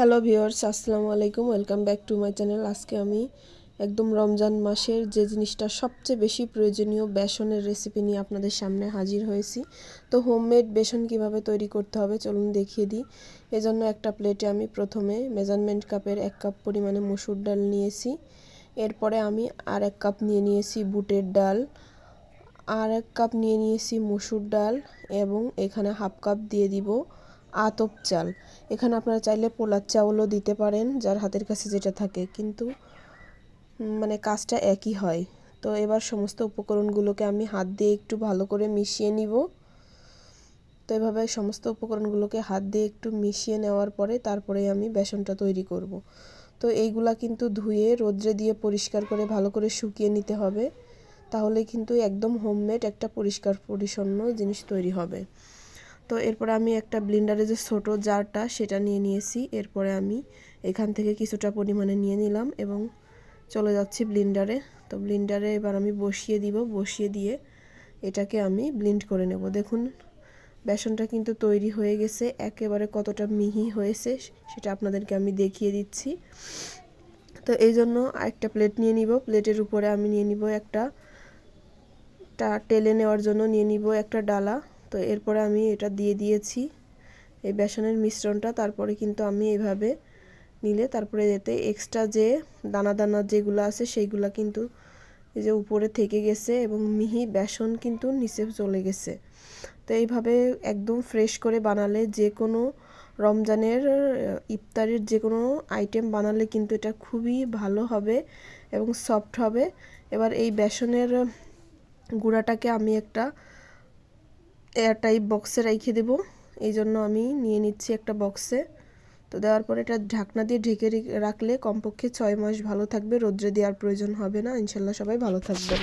Hello viewers আসসালামু আলাইকুম welcome back to my channel আজকে আমি একদম রমজান মাসের যে জিনিসটা সবচেয়ে বেশি প্রয়োজনীয় বেসনের রেসিপি নিয়ে আপনাদের সামনে হাজির হয়েছি। তো হোমমেড বেসন কীভাবে তৈরি করতে হবে চলুন দেখিয়ে দিই। এজন্য একটা প্লেটে আমি প্রথমে মেজারমেন্ট কাপের এক কাপ পরিমাণে মসুর ডাল নিয়েছি। এরপরে আমি আর এক কাপ নিয়ে নিয়েছি বুটের ডাল, আর এক কাপ নিয়ে নিয়েছি মসুর ডাল, এবং এখানে হাফ কাপ দিয়ে দিব আতপ চাল। এখানে আপনারা চাইলে পোলার চাউলও দিতে পারেন, যার হাতের কাছে যেটা থাকে। কিন্তু মানে কাজটা একই হয়। তো এবার সমস্ত উপকরণগুলোকে আমি হাত দিয়ে একটু ভালো করে মিশিয়ে নিব। তো এভাবে সমস্ত উপকরণগুলোকে হাত দিয়ে একটু মিশিয়ে নেওয়ার পরে তারপরে আমি বেসনটা তৈরি করব। তো এইগুলা কিন্তু ধুয়ে রোদ্রে দিয়ে পরিষ্কার করে ভালো করে শুকিয়ে নিতে হবে। তাহলে কিন্তু একদম হোমমেড একটা পরিষ্কার পরিচ্ছন্ন জিনিস তৈরি হবে। তো এরপরে আমি একটা ব্লিন্ডারে যে ছোটো জারটা সেটা নিয়ে নিয়েছি। এরপরে আমি এখান থেকে কিছুটা পরিমাণে নিয়ে নিলাম এবং চলে যাচ্ছি ব্লিন্ডারে তো ব্লিন্ডারে এবার আমি বসিয়ে দিব। বসিয়ে দিয়ে এটাকে আমি ব্লিন্ড করে নেব। দেখুন, বেসনটা কিন্তু তৈরি হয়ে গেছে। একেবারে কতটা মিহি হয়েছে, সেটা আপনাদেরকে আমি দেখিয়ে দিচ্ছি। তো এই জন্য একটা প্লেট নিয়ে নিব। প্লেটের উপরে আমি নিয়ে নিব একটা টেলে নেওয়ার জন্য নিয়ে নিব একটা ডালা। তো এরপরে আমি এটা দিয়ে দিয়েছি। এই বেসনের মিশ্রণটা, তারপরে কিন্তু আমি এভাবে নিলে তারপরে এতে এক্সট্রা যে দানা দানা যেগুলো আছে সেইগুলো কিন্তু এই যে উপরে থেকে গেছে এবং মিহি বেসন কিন্তু নিচে চলে গেছে। তো এইভাবে একদম ফ্রেশ করে বানালে যে কোনো রমজানের ইফতারের যে কোনো আইটেম বানালে কিন্তু এটা খুবই ভালো হবে এবং সফট হবে। এবার এই বেসনের গুঁড়াটাকে আমি একটা এয়ারটাইট বক্সে রেখে দেবো। এই জন্য আমি নিয়ে নিচ্ছি একটা বক্সে তো দেওয়ার পরে এটা ঢাকনা দিয়ে ঢেকে রাখলে কমপক্ষে ছয় মাস ভালো থাকবে। রোদ্রে দেওয়ার প্রয়োজন হবে না। ইনশাল্লাহ সবাই ভালো থাকবেন।